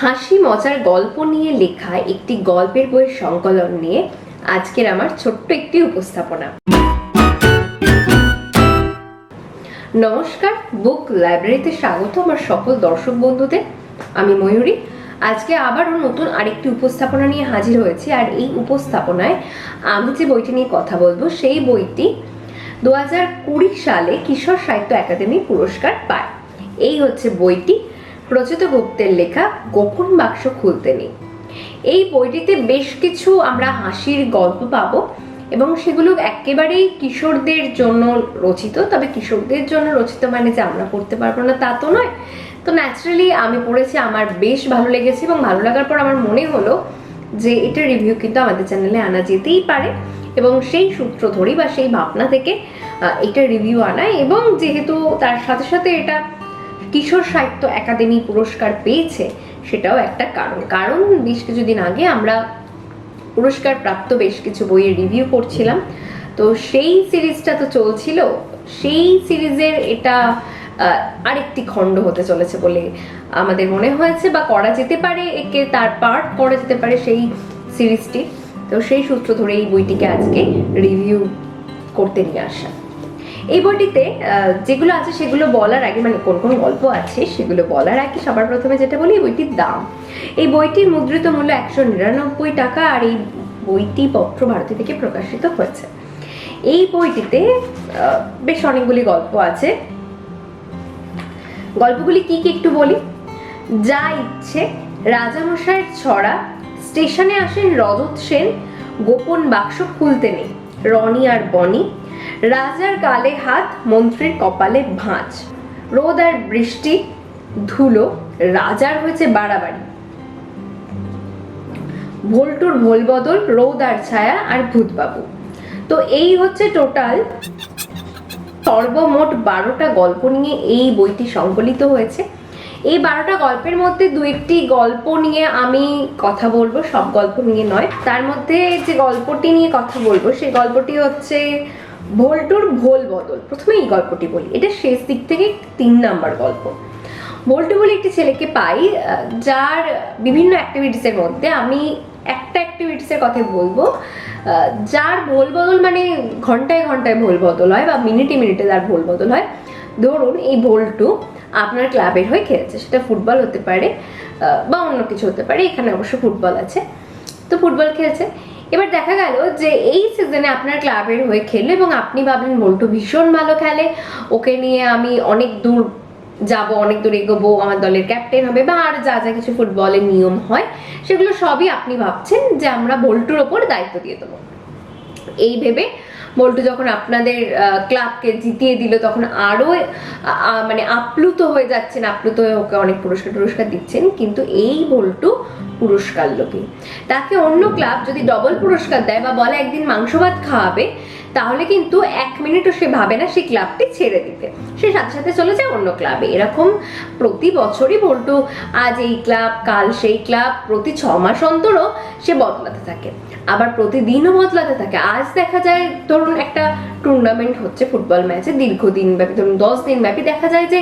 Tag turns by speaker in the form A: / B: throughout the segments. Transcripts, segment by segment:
A: হাসি মজার গল্প নিয়ে লেখা একটি গল্পের বইয়ের সংকলন নিয়ে আজকের আমার ছোট্ট একটি উপস্থাপনা। নমস্কার, বুক লাইব্রেরিতে স্বাগত আমার সকল দর্শক বন্ধুদের। আমি ময়ূরী। আজকে আবারও নতুন আরেকটি উপস্থাপনা নিয়ে হাজির হয়েছি আর এই উপস্থাপনায় আমি যে বইটি নিয়ে কথা বলব, সেই বইটি দু হাজার কুড়ি সালে কিশোর সাহিত্য একাডেমি পুরস্কার পায়। এই হচ্ছে বইটি। প্রচিত গুপ্তের লেখা গোপন বাক্স খুলতে নেই। এই বইটিতে বেশ কিছু আমরা হাসির গল্প পাবো এবং সেগুলো একেবারেই কিশোরদের জন্য রচিত, তবে কিশোরদের জন্য রচিত মানে যে আমরা পড়তে পারব না তা তো নয়। তো ন্যাচারালি আমি পড়েছি, আমার বেশ ভালো লেগেছে এবং ভালো লাগার পর আমার মনে হলো যে এটা রিভিউ কিন্তু আমাদের চ্যানেলে আনা যেতেই পারে এবং সেই সূত্র ধরি বা সেই ভাবনা থেকে এটা রিভিউ আনা এবং যেহেতু তার সাথে সাথে এটা কিশোর সাহিত্য একাডেমি পুরস্কার পেয়েছে, সেটাও একটা কারণ। কারণ বেশ কিছুদিন আগে আমরা পুরস্কার প্রাপ্ত বেশ কিছু বইয়ের রিভিউ করছিলাম। তো সেই সিরিজটা তো চলছিল। সেই সিরিজের এটা আরেকটি খণ্ড হতে চলেছে বলে আমাদের মনে হয়েছে বা করা যেতে পারে, একে তার পার্ট করা যেতে পারে সেই সিরিজটি। তো সেই সূত্র ধরে এই বইটিকে আজকে রিভিউ করতে নিয়ে আসা। এই বইটিতে যেগুলো আছে সেগুলো বলার আগে মানে কোন কোন গল্প আছে সেগুলো বলার আগে সবার প্রথমে যেটা বলি, এই বইটির দাম। এই বইটির মুদ্রিত মূল্য একশো নিরানব্বই টাকা আর এই বইটি পত্র ভারতী থেকে প্রকাশিত হয়েছে। এই বইটিতে বেশ অনেকগুলি গল্প আছে। গল্পগুলি কি কি একটু বলি? যা ইচ্ছে, রাজামশাইয়ের ছড়া, স্টেশনে আসেন রজত সেন, গোপন বাক্স খুলতে নেই, রনি আর বনি রাজার গালে হাত, মন্ত্রীর কপালে ভাঁজ। রোদ আর বৃষ্টি, ধুলো, রাজার হয়েছে বাড়াবাড়ি। ভোল্টুর ভোল বদল রোদ আর ছায়া আর ভূতবাবু। তো এই হচ্ছে টোটাল। সর্বমোট বারোটা গল্প নিয়ে এই বইটি সংকলিত হয়েছে। এই বারোটা গল্পের মধ্যে দু একটি গল্প নিয়ে আমি কথা বলব, সব গল্প নিয়ে নয়। তার মধ্যে যে গল্পটি নিয়ে কথা বলব, সেই গল্পটি হচ্ছে ভোল্টুর ভোল বদল। প্রথমে এই গল্পটি বলি। এটা শেষ দিক থেকে তিন নাম্বার গল্প। বল্টু বলে একটি ছেলেকে পাই যার বিভিন্ন অ্যাক্টিভিটিসের মধ্যে আমি একটা অ্যাক্টিভিটিসের কথা বলব। যার ভোল বদল মানে ঘন্টায় ঘন্টায় ভোল বদল হয় বা মিনিটে মিনিটে তার ভোল বদল হয়। ধরুন এই ভোলটু আপনার ক্লাবের হয়ে খেলেছে। সেটা ফুটবল হতে পারে বা অন্য কিছু হতে পারে। এখানে অবশ্য ফুটবল আছে। তো ফুটবল খেলছে। এবার দেখা গেল যে এই সিজনে আপনার ক্লাবের হয়ে খেললো এবং আপনি ভাবলেন বল্টু ভীষণ ভালো খেলে। ওকে নিয়ে আমি অনেক দূর যাব, অনেক দূর এগোবো, আমার দলের ক্যাপ্টেন হবে বা আর যা যা কিছু ফুটবলের নিয়ম হয়, সেগুলো সবই আপনি ভাবছেন যে আমরা বল্টুর ওপর দায়িত্ব দিয়ে দেবো। এই ভেবে বল্টু যখন আপনাদের ক্লাবকে জিতিয়ে দিল, তখন আরও মানে আপ্লুত হয়ে যাচ্ছেন, আপ্লুত হয়ে ওকে অনেক পুরস্কার টুরস্কার দিচ্ছেন, কিন্তু এই বল্টু পুরস্কার লোভী। তাকে অন্য ক্লাব যদি ডবল পুরস্কার দেয় বা বলে একদিন মাংস ভাত খাওয়াবে, তাহলে কিন্তু এক মিনিটও সে ভাবে না সেই ক্লাবটি ছেড়ে দিতে। সে সাথে সাথে চলে যায় অন্য ক্লাবে এরকম প্রতি বছরই বল্টু আজ এই ক্লাব কাল সেই ক্লাব প্রতি ছ মাস অন্তরও সে বদলাতে থাকে। আবার প্রতিদিনও বদলাতে থাকে। আজ দেখা যায়, ধরুন একটা টুর্নামেন্ট হচ্ছে ফুটবল ম্যাচে দীর্ঘদিন ব্যাপী, ধরুন দশ দিন ব্যাপী দেখা যায় যে,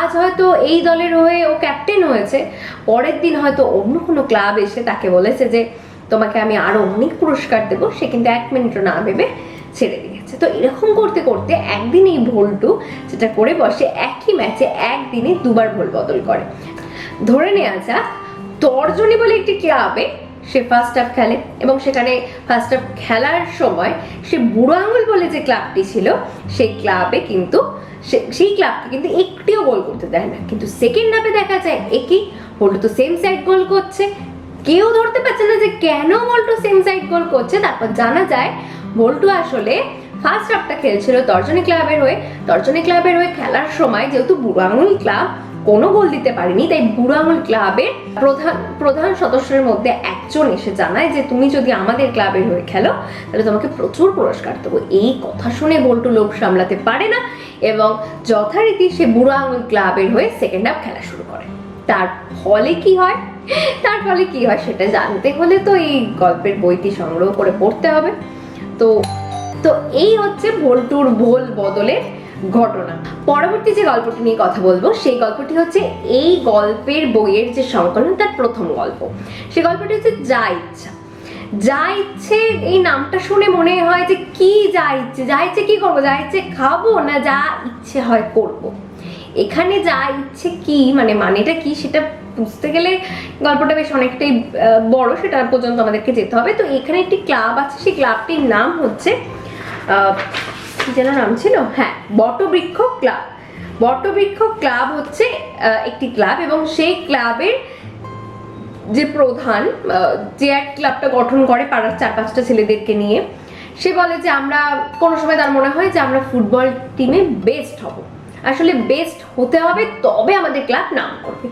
A: আজ হয়তো এই দলের হয়ে ও ক্যাপ্টেন হয়েছে, পরের দিন হয়তো অন্য কোনো ক্লাব এসে তাকে বলেছে যে, তোমাকে আমি আরও অনেক পুরস্কার দেবো। সে কিন্তু এক মিনিটও না ভেবে ছেড়ে দিয়েছে। তো এরকম করতে করতে একদিন এই ভোলটু যেটা করে বসে, একই ম্যাচে একদিনে দুবার ভোল বদল করে। ধরে নেওয়া যাক, তর্জনী বলে একটি ক্লাবে সে ফার্স্ট হাফ খেলে এবং সেখানে ফার্স্ট হাফ খেলার সময় সে বুড়ো আঙুল বলে যে ক্লাবটি ছিল সেই ক্লাবে কিন্তু সেই ক্লাবকে কিন্তু একটিও গোল করতে দেয় না। কিন্তু সেকেন্ড হাফে দেখা যায় একই বল্টু তো সেম সাইড গোল করছে। কেউ ধরতে পারছে না যে কেন বল্টু সেম সাইড গোল করছে। তারপর জানা যায়, বল্টু আসলে ফার্স্ট হাফটা খেলছিল তর্জনী ক্লাবের হয়ে। তর্জনী ক্লাবের হয়ে খেলার সময় যেহেতু বুড়ো আঙুল ক্লাব কোনো গোল দিতে পারেনি, তাই বুড়ো আঙুল ক্লাবের প্রধান প্রধান সদস্যের মধ্যে একজন এসে জানায় যে, তুমি যদি আমাদের ক্লাবের হয়ে খেলো, তাহলে তোমাকে প্রচুর পুরস্কার দেবো। এই কথা শুনে বল্টু লোভ সামলাতে পারে না এবং যথারীতি সে বুড়ো আঙুল ক্লাবের হয়ে সেকেন্ড হাফ খেলা শুরু করে। তার ফলে কি হয়? তার ফলে কি হয় সেটা জানতে হলে তো এই গল্পের বইটি সংগ্রহ করে পড়তে হবে। তো তো এই হচ্ছে ভোল্টুর ভোল বদলের ঘটনা। পরবর্তী যে গল্পটি নিয়ে কথা বলব, সেই গল্পটি হচ্ছে এই গল্পের বইয়ের যে সংকলন, তার প্রথম গল্প। সেই গল্পটি হচ্ছে যা ইচ্ছা। যা ইচ্ছে, এই নামটা শুনে মনে হয় যে কি যা ইচ্ছে যা ইচ্ছে কি করব? যা ইচ্ছে খাব না যা ইচ্ছে হয় করব। এখানে যা ইচ্ছে কি মানে মানেটা কি, সেটা বুঝতে গেলে গল্পটা বেশ অনেকটাই বড়, সেটা পর্যন্ত আমাদেরকে যেতে হবে। তো এখানে একটি ক্লাব আছে, সেই ক্লাবটির নাম হচ্ছে কি যেন নাম ছিল? হ্যাঁ বটবৃক্ষ ক্লাব। বটবৃক্ষ ক্লাব হচ্ছে একটি ক্লাব এবং সেই ক্লাবের যে প্রধান যে এক ক্লাবটা গঠন করে পাড়ার চার পাঁচটা ছেলেদেরকে নিয়ে, সে বলে যে আমরা, কোনো সময় তার মনে হয় যে আমরা ফুটবল টিমে বেস্ট হব। আসলে বেস্ট হতে হবে, তবে আমাদের ক্লাব নাম করবে।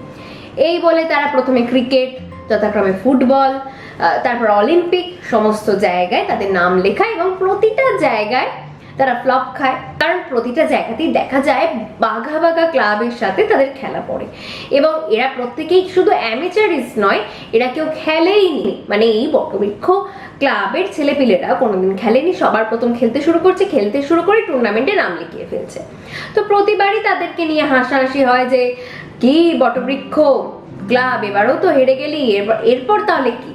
A: এই বলে তারা প্রথমে ক্রিকেট, যথাক্রমে ফুটবল তারপর অলিম্পিক, সমস্ত জায়গায় তাদের নাম লেখায় এবং প্রতিটা জায়গায় তারা ফ্লপ খায়। কারণ প্রতিটা জায়গাতেই দেখা যায় বাঘা বাঘা ক্লাবের সাথে তাদের খেলা পড়ে। এবং এরা প্রত্যেকেই শুধু অ্যামেচারিস নয়, এরা কেউ খেলেই নি মানে এই বটবৃক্ষ ক্লাবের ছেলেপিলেরা কোনোদিন খেলেনি। সবার প্রথম খেলতে শুরু করছে, খেলতে শুরু করে টুর্নামেন্টে নাম লিখিয়ে ফেলছে। তো প্রতিবারই তাদেরকে নিয়ে হাসাহাসি হয় যে, কি বটবৃক্ষ, ক্লাব, এবারও তো হেরে গেলি এরপর- এরপর তাহলে কি?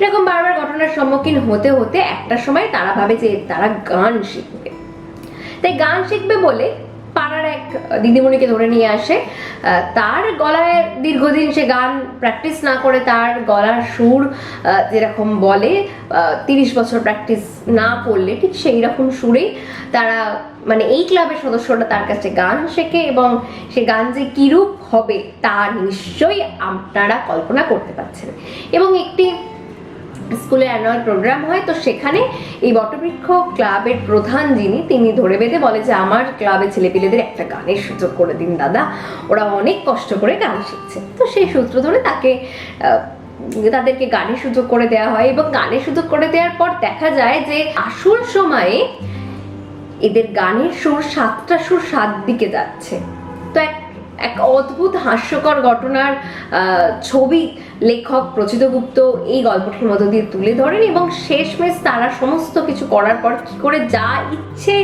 A: এরকম বারবার ঘটনার সম্মুখীন হতে হতে একটা সময় তারা ভাবে যে তারা গান শিখবে। তাই গান শিখবে বলে পাড়ার এক দিদিমণিকে ধরে নিয়ে আসে। তার গলায় দীর্ঘদিন সে গান প্র্যাকটিস না করে তার গলার সুর যেরকম বলে তিরিশ বছর প্র্যাকটিস না করলে ঠিক সেই রকম সুরেই তারা মানে এই ক্লাবের সদস্যরা তার কাছে গান শেখে এবং সে গান যে কিরূপ হবে তা নিশ্চয়ই আপনারা কল্পনা করতে পারছেন। এবং একটি স্কুলে অ্যানুয়াল প্রোগ্রাম হয়, তো সেখানে এই বটবৃক্ষ ক্লাবের প্রধান যিনি, তিনি ধরে বেঁধে বলে যে, আমার ক্লাবের ছেলেপিলেদের একটা গানের সুযোগ করে দিন, দাদা। ওরা অনেক কষ্ট করে গান শিখছে। তো সেই সূত্র ধরে তাকে তাদেরকে গানের সুযোগ করে দেওয়া হয় এবং গানের সুযোগ করে দেওয়ার পর দেখা যায় যে, আসল সময়ে এদের গানের সুর সাতটা সুর সাত দিকে যাচ্ছে। তো এক এক অদ্ভুত হাস্যকর ঘটনার ছবি লেখক প্রচিত গুপ্ত এই গল্পটির মধ্য দিয়ে তুলে ধরেন এবং শেষমেশ তারা সমস্ত কিছু করার পর কি করে যা ইচ্ছে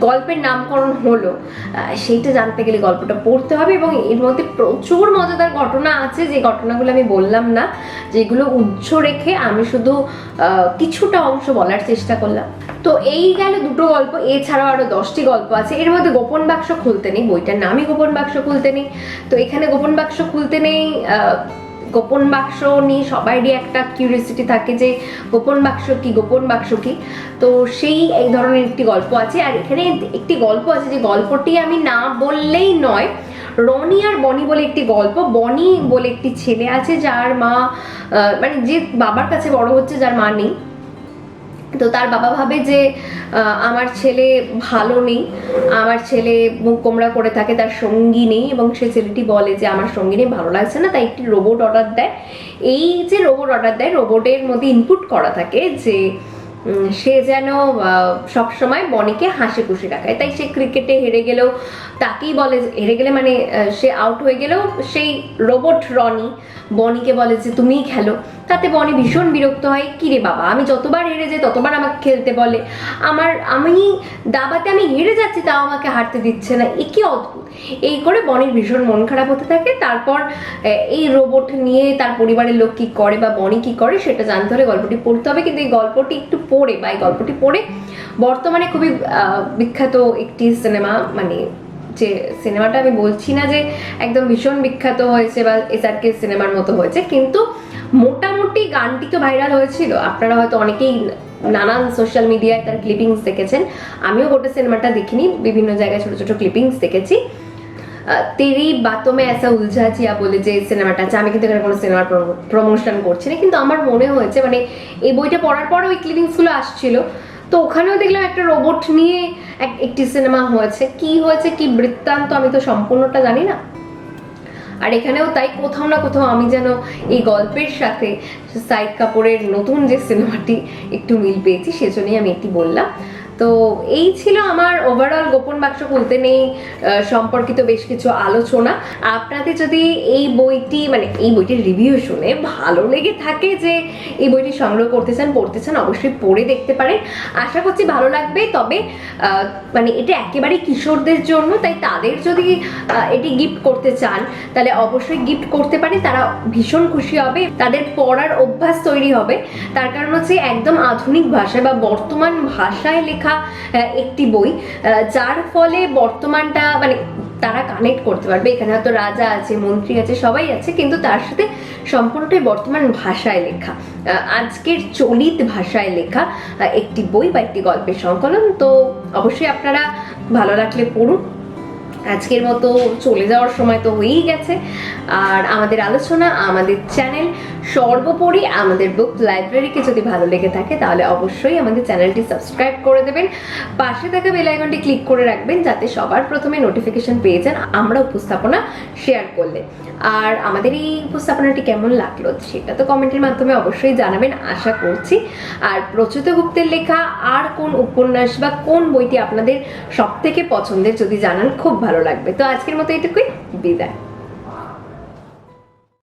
A: গল্পের নামকরণ হলো সেইটা জানতে গেলে গল্পটা পড়তে হবে এবং এর মধ্যে প্রচুর মজাদার ঘটনা আছে, যে ঘটনাগুলো আমি বললাম না, যেগুলো উজ্জ্ব রেখে আমি শুধু কিছুটা অংশ বলার চেষ্টা করলাম। তো এই গেল দুটো গল্প, এছাড়াও আরও দশটি গল্প আছে। এর মধ্যে গোপন বাক্স খুলতে নেই, বইটার নামই গোপন বাক্স খুলতে নেই। তো এখানে গোপন বাক্স খুলতে নেই গোপন বাক্স নিয়ে সবারই একটা কিউরিয়াসিটি থাকে যে গোপন বাক্স কি, গোপন বাক্স কি? তো সেই এই ধরনের একটি গল্প আছে। আর এখানে একটি গল্প আছে যে গল্পটি আমি না বললেই নয়, রনি আর বনি বলে একটি গল্প, বনি বলে একটি ছেলে আছে যার মা মানে যে বাবার কাছে বড় হচ্ছে, যার মা নেই। তো তার বাবা ভাবে যে আমার ছেলে ভালো নেই, আমার ছেলে মুখ কোমড়া করে থাকে, তার সঙ্গী নেই এবং সে ছেলেটি বলে যে, আমার সঙ্গী নেই, ভালো লাগছে না। তাই একটি রোবট অর্ডার দেয়। এই যে রোবট অর্ডার দেয় রোবটের মধ্যে ইনপুট করা থাকে যে সে যেন সব সময় বনিকে হাসি খুশি রাখায়। তাই সে ক্রিকেটে হেরে গেলেও, তাকেই বলে হেরে গেলে মানে সে আউট হয়ে গেলেও সেই রোবট রনি বনিকে বলে যে, তুমিই খেলো। তাতে বনি ভীষণ বিরক্ত হয়। কি রে বাবা, আমি যতবার হেরে যাই, ততবার আমাকে খেলতে বলে। আমার, আমি দাবাতে আমি হেরে যাচ্ছি, তাও আমাকে হারতে দিচ্ছে না। এ কি অদ্ভুত। এই করে বনির ভীষণ মন খারাপ হতে থাকে। তারপর এই রোবট নিয়ে তার পরিবারের লোক কি করে বা বনি কি করে, সেটা জানতে হলে গল্পটি পড়তে হবে। কিন্তু এই গল্পটি একটু পড়ে বা এই গল্পটি পড়ে বর্তমানে খুবই বিখ্যাত একটি সিনেমা মানে যে সিনেমাটা আমি বলছি না যে একদম ভীষণ বিখ্যাত হয়েছে বা এস এসআরকে সিনেমার মতো হয়েছে, কিন্তু মোটামুটি গানটি তো ভাইরাল হয়েছিল। আপনারা হয়তো অনেকেই নানান সোশ্যাল মিডিয়ায় তার ক্লিপিংস দেখেছেন। আমিও গোটা সিনেমাটা দেখিনি, বিভিন্ন জায়গায় ছোট ছোট ক্লিপিংস দেখেছি। তেরি বাতো মে এসা উলঝা জিয়া বলে যে সিনেমাটা আছে, আমি কিন্তু এখানে কোনো সিনেমার প্রমোশন করছি না, কিন্তু আমার মনে হয়েছে মানে এই বইটা পড়ার পরও ওই ক্লিপিংসগুলো আসছিল। তো ওখানেও দেখলাম একটা রোবট নিয়ে এক- একটি সিনেমা হয়েছে। কি হয়েছে, কি বৃত্তান্ত আমি তো সম্পূর্ণটা জানি না। আর এখানেও তাই কোথাও না কোথাও আমি যেন এই গল্পের সাথে সাইদ কাপুরের নতুন যে সিনেমাটি একটু মিল পেয়েছি, সেজন্যই আমি এটি বললাম। তো এই ছিল আমার ওভারঅল গোপন বাক্স খুলতে নেই সম্পর্কিত বেশ কিছু আলোচনা। আপনাদের যদি এই বইটি মানে এই বইটির রিভিউ শুনে ভালো লেগে থাকে যে এই বইটি সংগ্রহ করতে চান, পড়তে চান, অবশ্যই পড়ে দেখতে পারেন। আশা করছি ভালো লাগবে, তবে মানে এটা একেবারে কিশোরদের জন্য, তাই তাদের যদি এটি গিফট করতে চান, তাহলে অবশ্যই গিফট করতে পারে। তারা ভীষণ খুশি হবে, তাদের পড়ার অভ্যাস তৈরি হবে। তার কারণ হচ্ছে একদম আধুনিক ভাষায় বা বর্তমান ভাষায় লেখা আহ, একটি বই যার ফলে বর্তমানটা মানে তারা কানেক্ট করতে পারবে। এখানে হয়তো রাজা আছে মন্ত্রী আছে সবাই আছে কিন্তু তার সাথে সম্পূর্ণটাই বর্তমান ভাষায় লেখা। আজকের চলিত ভাষায় লেখা একটি বই বা একটি গল্পের সংকলন। তো অবশ্যই আপনারা ভালো লাগলে পড়ুন। আজকের মতো চলে যাওয়ার সময় তো হয়েই গেছে। আর আমাদের আলোচনা, আমাদের চ্যানেল, সর্বোপরি আমাদের বুক লাইব্রেরিকে যদি ভালো লেগে থাকে, তাহলে অবশ্যই আমাদের চ্যানেলটি সাবস্ক্রাইব করে দেবেন। পাশে থাকা বেল আইকনটি ক্লিক করে রাখবেন, যাতে সবার প্রথমে নোটিফিকেশন পেয়ে যান আমরা উপস্থাপনা শেয়ার করলে। আর আমাদের এই উপস্থাপনাটি কেমন লাগল সেটা তো কমেন্টের মাধ্যমে অবশ্যই জানাবেন, আশা করছি। আর প্রচ্যুত গুপ্তের লেখা, আর কোন উপন্যাস বা কোন বইটি আপনাদের সব থেকে পছন্দের যদি জানান, খুব ভালো লাগবে। তো আজকের মতো এটুকুই। বিদায়।